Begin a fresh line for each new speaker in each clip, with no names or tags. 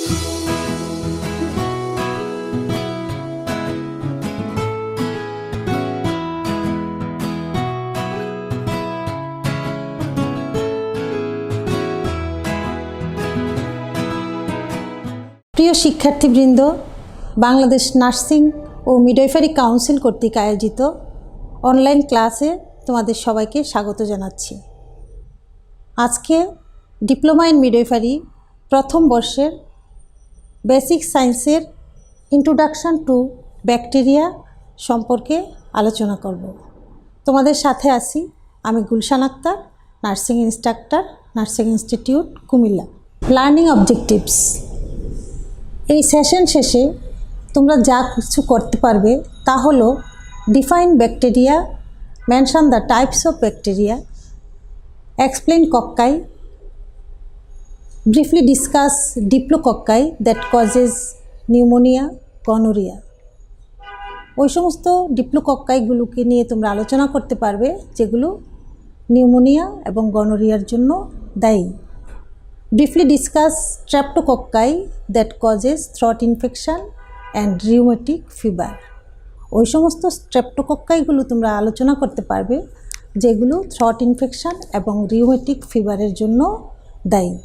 প্রিয় শিক্ষার্থীবৃন্দ, বাংলাদেশ নার্সিং ও মিডওয়াইফারি কাউন্সিল কর্তৃক আয়োজিত অনলাইন ক্লাসে তোমাদের সবাইকে স্বাগত জানাচ্ছি। আজকে ডিপ্লোমা ইন মিডওয়াইফারি প্রথম বর্ষের বেসিক সায়েন্সের ইন্ট্রোডাকশন টু ব্যাকটেরিয়া সম্পর্কে আলোচনা করব। তোমাদের সাথে আছি আমি Gulshan Akhtar, nursing instructor, nursing institute, Comilla. Learning objectives এই সেশন শেষে তোমরা যা কিছু করতে পারবে তা হলো define bacteria mention the types of bacteria explain cocci briefly discuss diplococci that causes pneumonia gonorrhoea ওই সমস্ত ডিপ্লোকক্কাইগুলোকে নিয়ে তোমরা আলোচনা করতে পারবে, যেগুলো নিউমোনিয়া এবং গনোরিয়ার জন্য দায়ী। Briefly discuss streptococci that causes throat infection and rheumatic fever. ওই সমস্ত স্ট্রেপ্টোকক্কাইগুলো তোমরা আলোচনা করতে পারবে, যেগুলো থ্রট ইনফেকশন এবং রিউমেটিক ফিভারের জন্য দায়ী।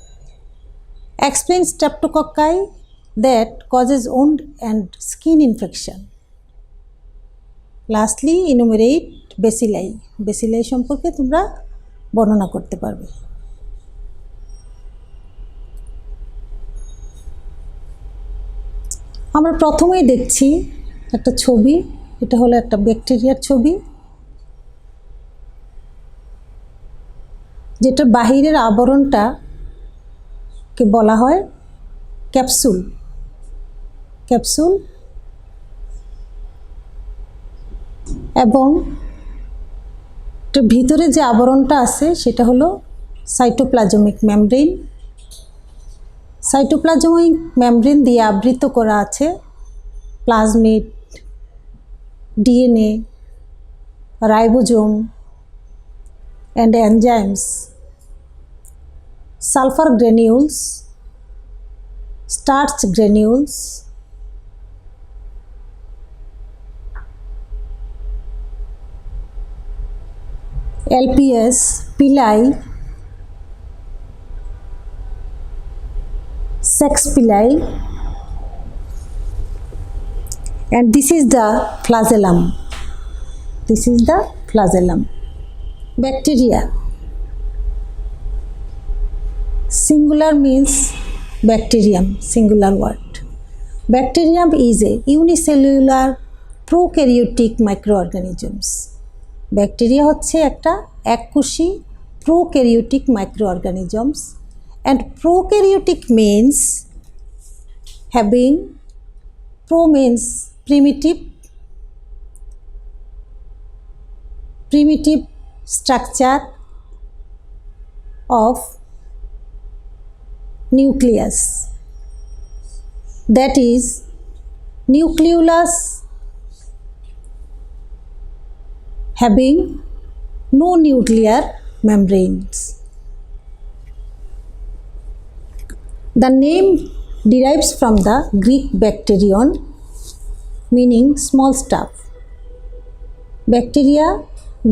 Explain streptococci that causes wound and skin infection lastly enumerate bacilli bacilli সম্পর্কে তোমরা বর্ণনা করতে পারবে। আমরা প্রথমেই দেখছি একটা ছবি। এটা হলো একটা ব্যাকটেরিয়ার ছবি। যেটা বাহিরের আবরণটা কে বলা হয়? ক্যাপসুল। ক্যাপসুল। এবং ভিতরে যে আবরণটা আছে, সেটা হলো সাইটোপ্লাজমিক মেমব্রেন সাইটোপ্লাজমিক মেমব্রেন দিয়ে আবৃত করা আছে plasmid DNA ribosome and enzymes sulfur granules, starch granules, LPS, pili, sex pili, and this is the flagellum. This is the flagellum. Bacteria. Singular means bacterium singular word bacterium is a unicellular prokaryotic micro organisms bacteria হচ্ছে একটা এককোষী prokaryotic micro organisms and pro prokaryotic means having pro means primitive primitive structure of nucleus that is nucleolus having no nuclear membranes The name derives from the Greek bacterion, meaning small stuff. Bacteria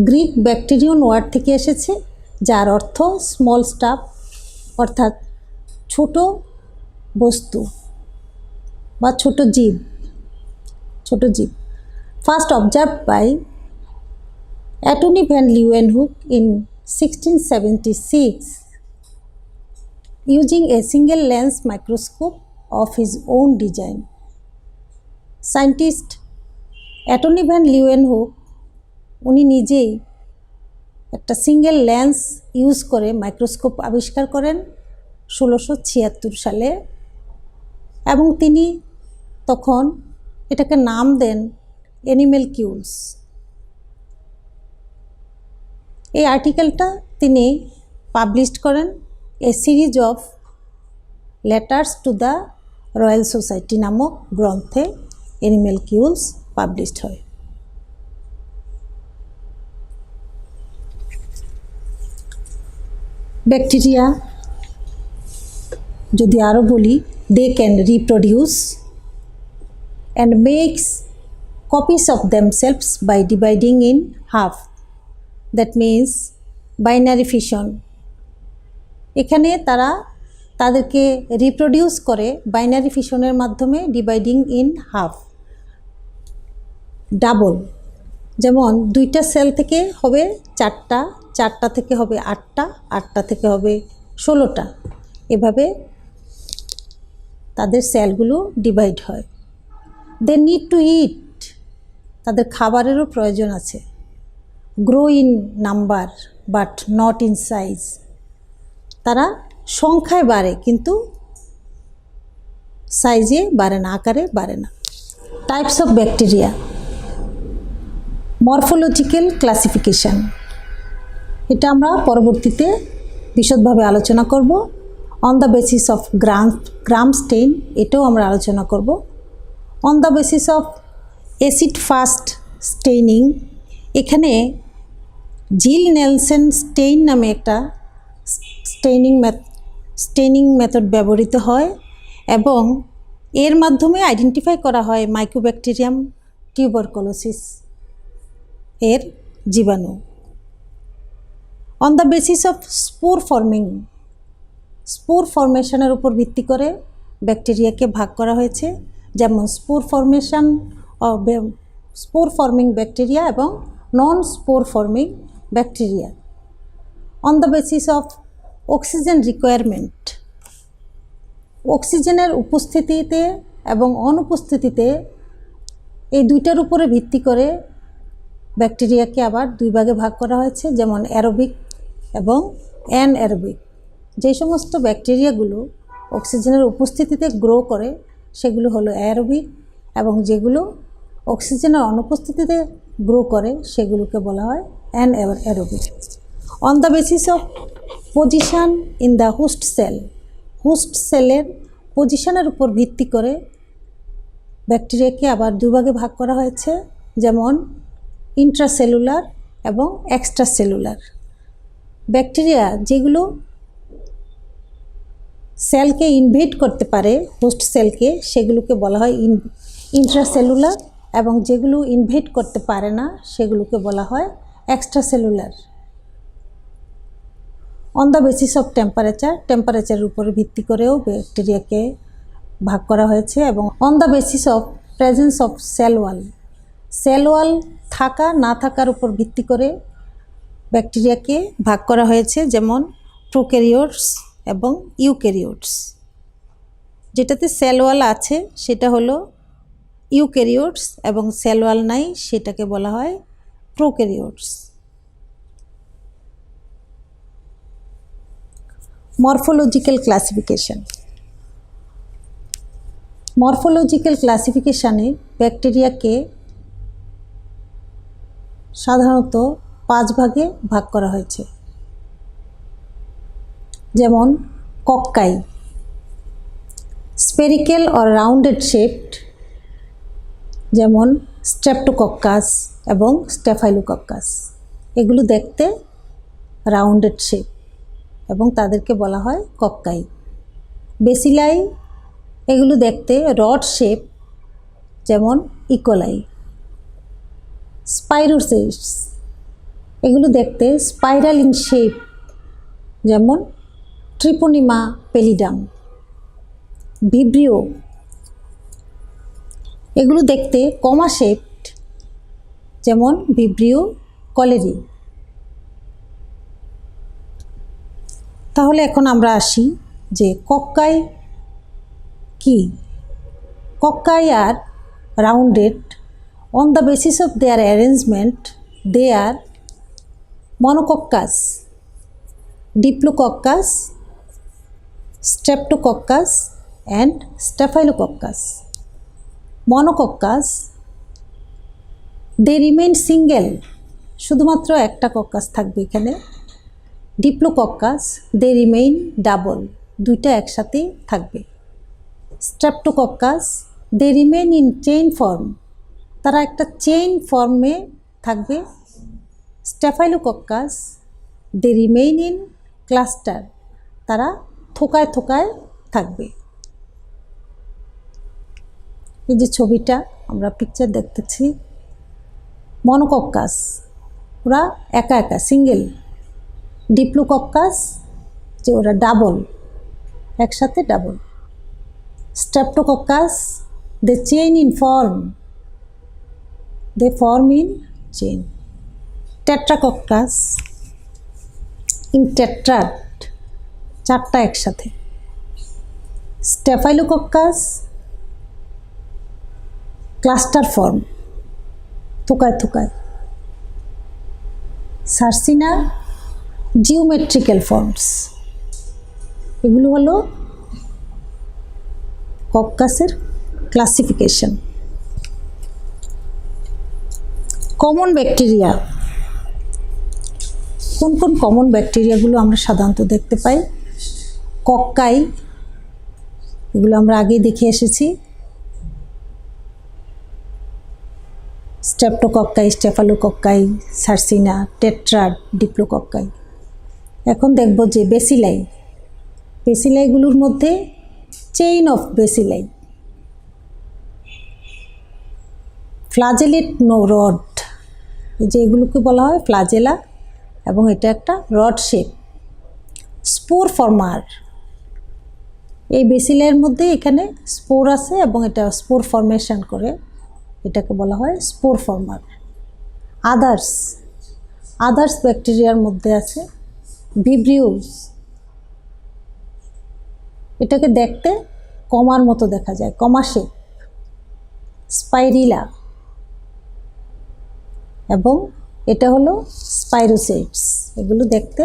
Greek bacterion word থেকে এসেছে যার অর্থ small staff অর্থাৎ ছোট বস্তু বা ছোট জীব ছোট জীব first observe by Antony van Leeuwenhoek in sixteen seventy six single lens microscope of his own design. Scientist Antony van Leeuwenhoek উনি নিজেই একটা সিঙ্গেল লেন্স ইউজ করে মাইক্রোস্কোপ আবিষ্কার করেন ষোলোশো ছিয়াত্তর সালে এবং তিনি তখন এটাকে নাম দেন অ্যানিমেল কিউলস এই আর্টিকেলটা তিনি পাবলিশড করেন a series of letters to the Royal Society নামক গ্রন্থে অ্যানিমেল কিউলস পাবলিশড হয়। ব্যাকটেরিয়া যদি আরও বলি, they can reproduce and makes copies of themselves by dividing in half. That means binary fission. এখানে তারা তাদেরকে রিপ্রোডিউস করে বাইনারি ফিশনের মাধ্যমে ডিভাইডিং ইন হাফ ডাবল যেমন দুইটা সেল থেকে হবে চারটা চারটা থেকে হবে আটটা আটটা থেকে হবে ষোলোটা। এভাবে তাদের সেলগুলো ডিভাইড হয়। দে নিড টু ইট তাদের খাবারেরও প্রয়োজন আছে। Grow in number but not in size তারা সংখ্যায় বাড়ে, কিন্তু সাইজে বাড়ে না, আকারে বাড়ে না। Types of bacteria morphological classification এটা আমরা পরবর্তীতে বিশদভাবে আলোচনা করব। On the basis of Gram Gram stain এটাও আমরা আলোচনা করব। On the basis of acid fast staining এখানে জিল নেলসেন স্টেইন নামে একটা স্টেইনিং স্টেইনিং মেথড ব্যবহৃত হয় এবং এর মাধ্যমে আইডেন্টিফাই করা হয় মাইক্রোব্যাকটেরিয়াম টিউবারকলোসিস এর জীবাণু। On the basis of spore forming spore ফরমেশনের উপর ভিত্তি করে ব্যাকটেরিয়াকে ভাগ করা হয়েছে, যেমন spore formation spore forming bacteria এবং non spore forming bacteria. On the basis of oxygen requirement অক্সিজেনের উপস্থিতিতে এবং অনুপস্থিতিতে এই দুইটার উপরে ভিত্তি করে ব্যাকটেরিয়াকে আবার দুই ভাগে ভাগ করা হয়েছে, যেমন অ্যারোবিক এবং অ্যান অ্যারোবিক যে সমস্ত ব্যাকটেরিয়াগুলো অক্সিজেনের উপস্থিতিতে গ্রো করে, সেগুলো হলো অ্যারোবিক এবং যেগুলো অক্সিজেনের অনুপস্থিতিতে গ্রো করে, সেগুলোকে বলা হয় anaerobic on the basis of position in the host cell host সেলের পজিশানের উপর ভিত্তি করে ব্যাকটেরিয়াকে আবার দুভাগে ভাগ করা হয়েছে, যেমন ইন্ট্রাসেলুলার এবং এক্সট্রা সেলুলার ব্যাকটেরিয়া যেগুলো সেলকে ইনভেট করতে পারে হোস্ট সেলকে, সেগুলোকে বলা হয় ইন ইন্ট্রাসেলুলার এবং যেগুলো ইনভেট করতে পারে না, সেগুলোকে বলা হয় extracellular on the basis of temperature টেম্পারেচারের উপর ভিত্তি করেও ব্যাকটেরিয়াকে ভাগ করা হয়েছে এবং on the basis of presence of cell wall cell wall থাকা, না থাকার উপর ভিত্তি করে ব্যাকটেরিয়াকে ভাগ করা হয়েছে, যেমন প্রোক্যারিওটস এবং ইউক্যারিওটস। যেটাতে সেল ওয়াল আছে, সেটা হলো ইউক্যারিওটস এবং সেল ওয়াল নাই, সেটাকে বলা হয় প্রোক্যারিওটস। Morphological classification. মরফোলজিক্যাল ক্লাসিফিকেশানে ব্যাকটেরিয়াকে সাধারণত পাঁচ ভাগে ভাগ করা হয়েছে। যেমন cocci. Spherical or rounded shaped যেমন স্ট্রেপ্টোকক্কাস এবং স্টেফাইলোকক্কাস এগুলো দেখতে রাউন্ডেড শেপ এবং তাদেরকে বলা হয় কক্কাই। বেসিলাই এগুলো দেখতে রড শেপ যেমন ইকোলাই স্পাইরোসিস এগুলো দেখতে স্পাইরাল শেপ যেমন ট্রিপোনিমা পেলিডাম ভিব্রিও এগুলো দেখতে কমা শেপড যেমন ভিব্রিও কলেরি তাহলে এখন আমরা আসি যে কক্কাই কি? Cocci R rounded on the basis of their arrangement they are monococcus diplococcus streptococcus and staphylococcus. Monococcus, they remain single. শুধুমাত্র একটা কক্কাস থাকবে এখানে। ডিপ্লোকক্কাস দে রিমেইন ডাবল দুইটা একসাথে থাকবে। Streptococcus they remain in chain form তারা একটা chain ফর্মে থাকবে। Staphylococcus they remain in cluster তারা থোকায় থোকায় থাকবে। এই যে ছবিটা আমরা পিকচার দেখতেছি, মনোকক্কাস। ওরা একা একা সিঙ্গেল ডিপ্লোকক্কাস, যে ওরা ডাবল একসাথে double streptococcus they chain in form they form in chain tetracoccus. In tetrad চারটা একসাথে। স্টেফাইলোকক্কাস, ক্লাস্টার ফর্ম, থোকায় থোকায়। Sarcina, geometrical forms. এগুলো হলো কক্কাসের ক্লাসিফিকেশন। Common bacteria. কোন কোন কমন ব্যাকটেরিয়াগুলো আমরা সাধারণত দেখতে পাই? কক্কাই, এগুলো আমরা আগেই দেখে এসেছি। Streptococci staphylococci, sarcina, tetrad, diplococci. এখন দেখব যে বেসিলাই, বেসিলাইগুলোর মধ্যে chain of bacilli. Flagellate no rod যে এগুলোকে বলা হয় ফ্লাজেলা, এবং এটা একটা রড শেপ। স্পোর ফর্মার এই বেসিলের মধ্যে এখানে স্পোর আছে এবং এটা স্পোর ফর্মেশন করে এটাকে বলা হয় স্পোর ফর্মার। আদার্স আদার্স ব্যাকটেরিয়ার মধ্যে আছে ভিব্রিউস এটাকে দেখতে কমার মতো দেখা যায়, কমা শেপ স্পাইরিলা। এবং এটা হলো স্পাইরোসেটস। এগুলো দেখতে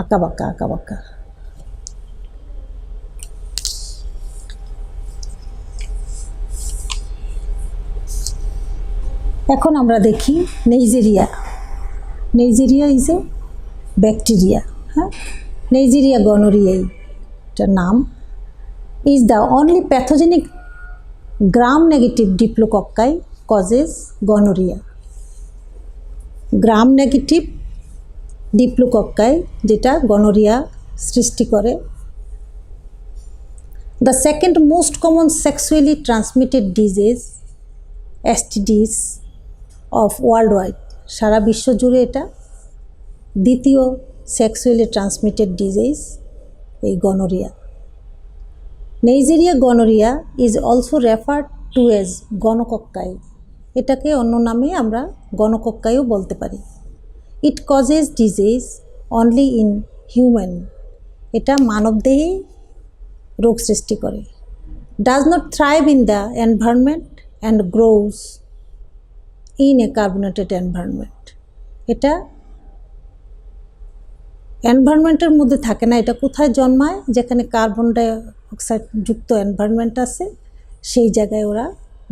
আঁকা বাঁকা আঁকা বাঁকা। এখন আমরা দেখি নেইজেরিয়া নেইজেরিয়া ইজ এ ব্যাকটেরিয়া হ্যাঁ? নেইজেরিয়া গনোরিয়াই এটার নাম is the only pathogenic Gram negative diplococci causes gonorrhoea Gram negative diplococci যেটা গনোরিয়া সৃষ্টি করে। The second most common sexually transmitted disease STDs of world wide সারা বিশ্ব জুড়ে এটা দ্বিতীয় সেক্সুয়ালি ট্রান্সমিটেড ডিজিজ এই gonorrhoea Neisseria gonorrhoeae is also referred to as gonococci এটাকে অন্য নামে আমরা গণকক্কাইও বলতে পারি। It causes disease only in human এটা মানবদেহেই রোগ সৃষ্টি করে। Does not thrive in the environment and grows in a carbonated environment এটা এনভায়রনমেন্টের মধ্যে থাকে না। এটা কোথায় জন্মায়? যেখানে কার্বন ডাই অক্সাইড যুক্ত এনভায়রনমেন্ট আছে, সেই জায়গায় ওরা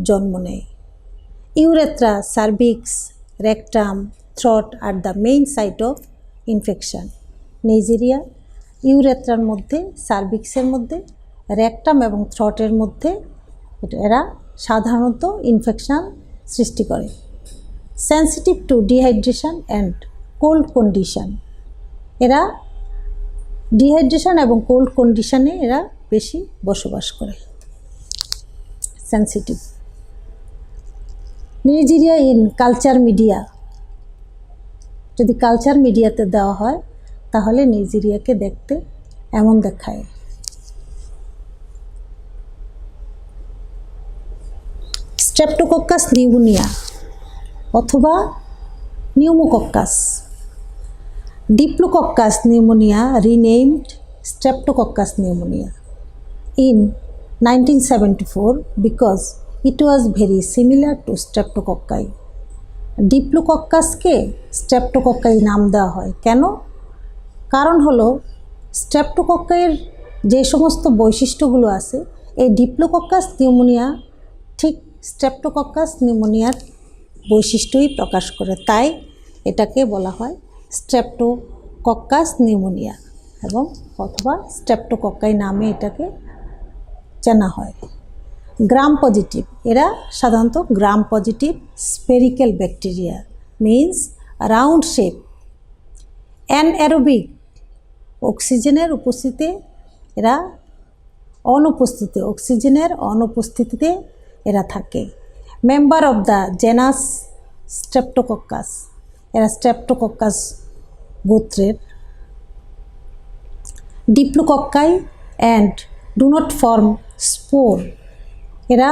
জন্ম নেয়। Urethra cervix rectum throat are the main site of infection Neisseria ইউরেথ্রার মধ্যে সার্ভিক্সের মধ্যে রেকটাম এবং থ্রটের মধ্যে এরা সাধারণত ইনফেকশান সৃষ্টি করে। Sensitive to dehydration and cold condition এরা ডিহাইড্রেশন এবং কোল্ড কন্ডিশনে এরা বেশি বসবাস করে। Sensitive Neisseria in culture media যদি কালচার মিডিয়াতে দেওয়া হয়, তাহলে নাইজেরিয়াকে দেখতে এমন দেখায়। স্ট্রেপ্টোকক্কাস নিউমোনিয়া অথবা pneumococcus diplococcus pneumoniae renamed streptococcus pneumoniae in 1974 because it was very similar to streptococci. ডিপ্লোকক্কাসকে স্ট্রেপ্টোকক্কাই নাম দেওয়া হয় কেন কারণ হলো স্ট্রেপ্টোকক্কাইয়ের যে সমস্ত বৈশিষ্ট্যগুলো আছে, এই ডিপ্লোকক্কাস নিউমোনিয়া ঠিক স্ট্রেপ্টোকক্কাস নিউমোনিয়ার বৈশিষ্ট্যই প্রকাশ করে। তাই এটাকে বলা হয় স্ট্রেপ্টোকক্কাস নিউমোনিয়া এবং অথবা স্ট্রেপ্টোকক্কাই নামে এটাকে চেনা হয়। গ্রাম পজিটিভ, এরা সাধারণত Gram positive spherical bacteria means round shape anaerobic অক্সিজেনের উপস্থিতিতে এরা অনুপস্থিতি অক্সিজেনের অনুপস্থিতিতে এরা থাকে। Member of the genus streptococcus এরা স্ট্রেপ্টোকক্কাস গোত্রের। Diplococci and do not form spore এরা,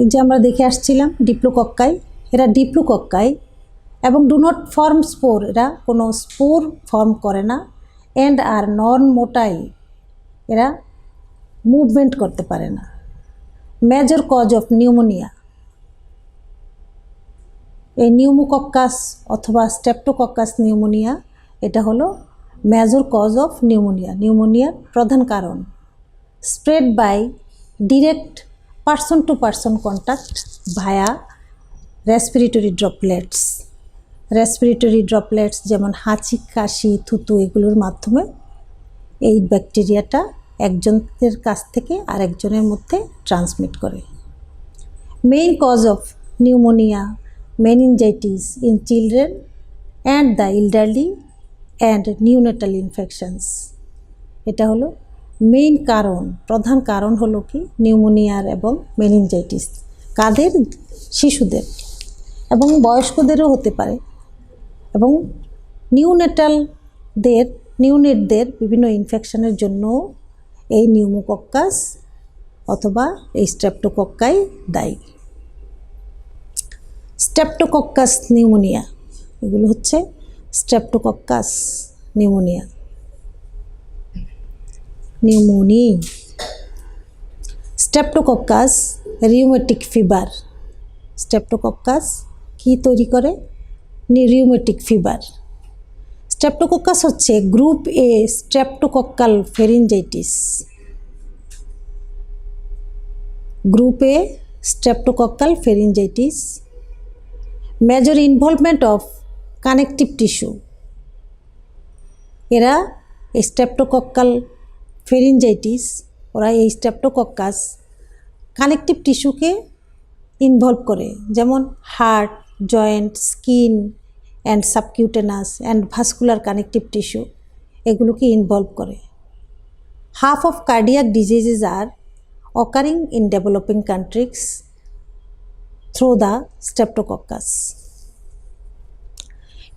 এই যে আমরা দেখে আসছিলাম ডিপ্লোকক্কাই এরা ডিপ্লোকক্কাই এবং ডু নট ফর্ম স্পোর এরা কোনো স্পোর ফর্ম করে না অ্যান্ড আর নন মোটাইল এরা মুভমেন্ট করতে পারে না। মেজর কজ অফ নিউমোনিয়া এই নিউমোকক্কাস অথবা স্টেপ্টোকক্কাস নিউমোনিয়া এটা হলো মেজর কজ অফ নিউমোনিয়া নিউমোনিয়ার প্রধান কারণ। Spread by direct person to person contact via respiratory droplets respiratory droplets যেমন হাঁচি, কাশি, থুতু, এগুলোর মাধ্যমে এই ব্যাকটেরিয়াটা একজনের কাছ থেকে আরেকজনের মধ্যে ট্রান্সমিট করে। Main cause of pneumonia meningitis in children and the elderly and neonatal infections এটা হলো মেইন কারণ, প্রধান কারণ হলো কি? নিউমোনিয়ার এবং মেনিনজাইটিস কাদের? শিশুদের এবং বয়স্কদেরও হতে পারে। এবং নিউনেটালদের নিউনেটদের বিভিন্ন ইনফেকশনের জন্য এই নিউমোকক্কাস অথবা এই স্ট্রেপ্টোকক্কাই দায়ী। স্ট্রেপ্টোকক্কাস নিউমোনিয়া এগুলো হচ্ছে streptococcus pneumoniae pneumonia streptococcus rheumatic fever streptococcus কি তৈরি করে? রিউমেটিক ফিভার স্ট্রেপ্টোকক্কাস হচ্ছে group A streptococcal pharyngitis group A streptococcal pharyngitis major involvement of connective tissue এরা স্ট্রেপ্টোকক্কাল ফেরিনজাইটিস ওরা এই স্ট্রেপ্টোকক্কাস কানেকটিভ টিস্যুকে ইনভলভ করে, যেমন heart joint skin and subcutaneous and vascular connective tissue এগুলোকে ইনভলভ করে। Half of cardiac diseases are occurring in developing countries through the streptococcus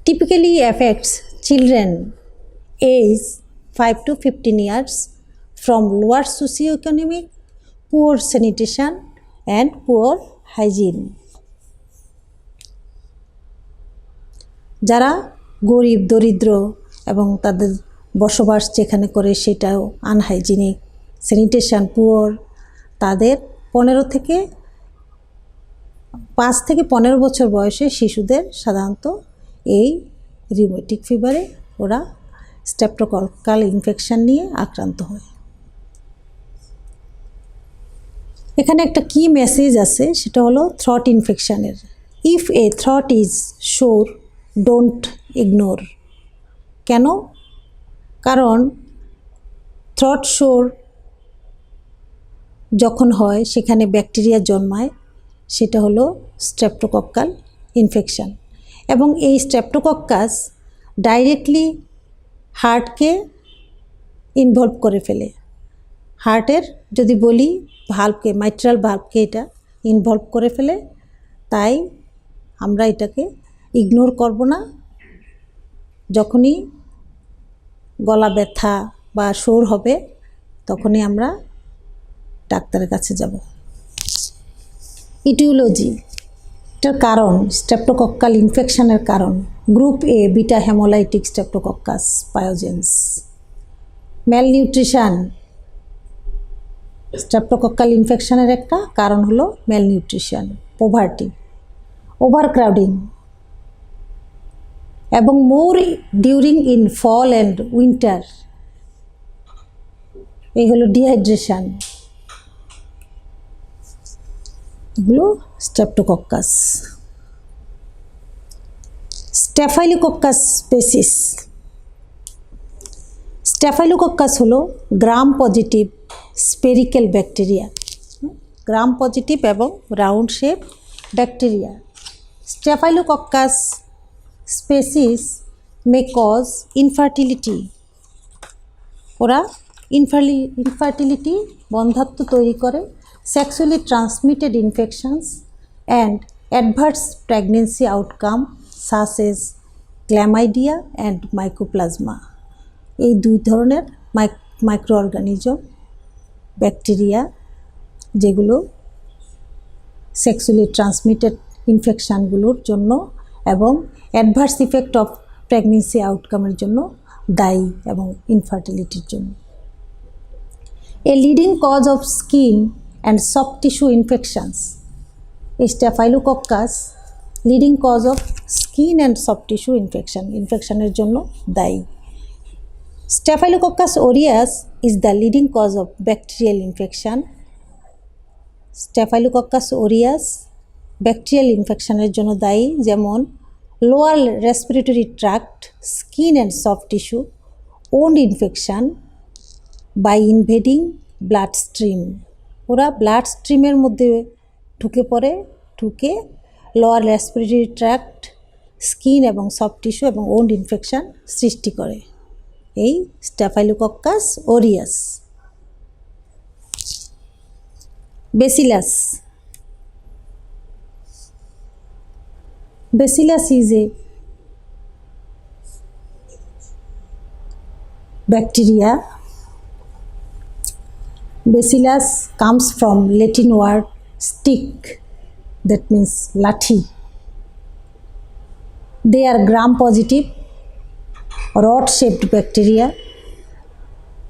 typically affects children age five to fifteen years from lower socio economic poor sanitation and poor hygiene যারা গরিব, দরিদ্র এবং তাদের বসবাস যেখানে করে সেটাও আনহাইজিনিক স্যানিটেশন পুয়ার তাদের পনেরো থেকে পাঁচ থেকে পনেরো বছর বয়সে শিশুদের সাধারণত এই রিউমেটিক ফিভারে ওরা স্টেপ্টোকক্কাল ইনফেকশন নিয়ে আক্রান্ত হয়। এখানে একটা কি মেসেজ আছে, সেটা হলো throat ইনফেকশানের if a throat is sore don't ignore কেন? কারণ থ্রট শোর যখন হয়, সেখানে ব্যাকটেরিয়া জন্মায়, সেটা হলো স্ট্রেপ্টোকক্কাল ইনফেকশান এবং এই স্ট্রেপ্টোকক্কাস ডাইরেক্টলি হার্টকে ইনভলভ করে ফেলে। হার্টের যদি বলি ভাল্বকে মাইট্রাল ভাল্বকে এটা ইনভলভ করে ফেলে, তাই আমরা এটাকে ইগনোর করব না। যখনই গলা ব্যথা বা সোর হবে, তখনই আমরা ডাক্তারের কাছে যাব। ইটিওলজি, এটার কারণ স্ট্রেপ্টোকক্কাল ইনফেকশনের কারণ। Group A, beta haemolytic streptococcus pyogenes. Malnutrition streptococcal ইনফেকশনের একটা কারণ হলো ম্যালনিউট্রিশন, পোভার্টি। ওভারক্রাউডিং এবং more during in fall and winter এই হলো ডিহাইড্রেশন এগুলো স্ট্রেপ্টোকক্কাস স্ট্যাফাইলোকক্কাস স্পেসিস স্ট্যাফাইলোকক্কাস হলো Gram positive spherical bacteria Gram positive এবং round shape bacteria staphylococcus species may cause infertility ওরা ইনফার্লি ইনফার্টিলিটি বন্ধাত্ব তৈরি করে sexually transmitted infections, and adverse pregnancy outcome such as and mycoplasma এই দুই ধরনের মাইক্রো অর্গানিজম ব্যাকটেরিয়া যেগুলো সেক্সুয়ালি ট্রান্সমিটেড ইনফেকশানগুলোর জন্য এবং অ্যাডভার্স ইফেক্ট অফ প্রেগনেন্সি আউটকামের জন্য দায়ী এবং ইনফার্টিলিটির জন্য। A leading cause of skin and soft tissue infections staphylococcus leading cause of skin and soft tissue infection ইনফেকশানের জন্য দায়ী। Staphylococcus aureus is the leading cause of bacterial infection staphylococcus aureus bacterial ইনফেকশানের জন্য দায়ী, যেমন lower respiratory tract skin and soft tissue wound infection by invading blood stream ওরা blood স্ট্রিমের মধ্যে ঢুকে পড়ে, ঢুকে লোয়ার রেসপিরেটরি ট্র্যাক্ট স্কিন এবং সফট টিস্যু এবং ওন্ড ইনফেকশান সৃষ্টি করে। এই staphylococcus aureus bacillus Bacillus is a bacteria. Bacillus comes from Latin word stick, that means lathi. They are gram positive, rod shaped bacteria.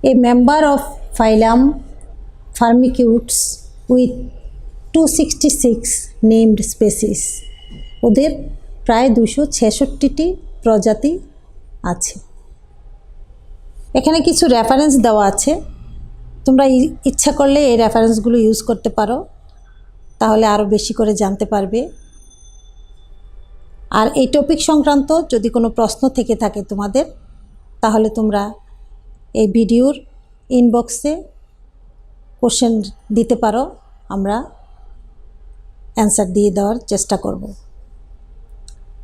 A member of phylum Firmicutes with 266 named species. ওদের প্রায় দুশো ছেষট্টিটি প্রজাতি আছে। এখানে কিছু reference দেওয়া আছে। তোমরা ইচ্ছা করলে এই রেফারেন্সগুলো ইউজ করতে পারো। তাহলে আরও বেশি করে জানতে পারবে। আর এই টপিক সংক্রান্ত যদি কোনো প্রশ্ন থেকে থাকে তোমাদের, তাহলে তোমরা এই ভিডিওর ইনবক্সে কোশ্চেন দিতে পারো। আমরা অ্যান্সার দিয়ে দেওয়ার চেষ্টা করব।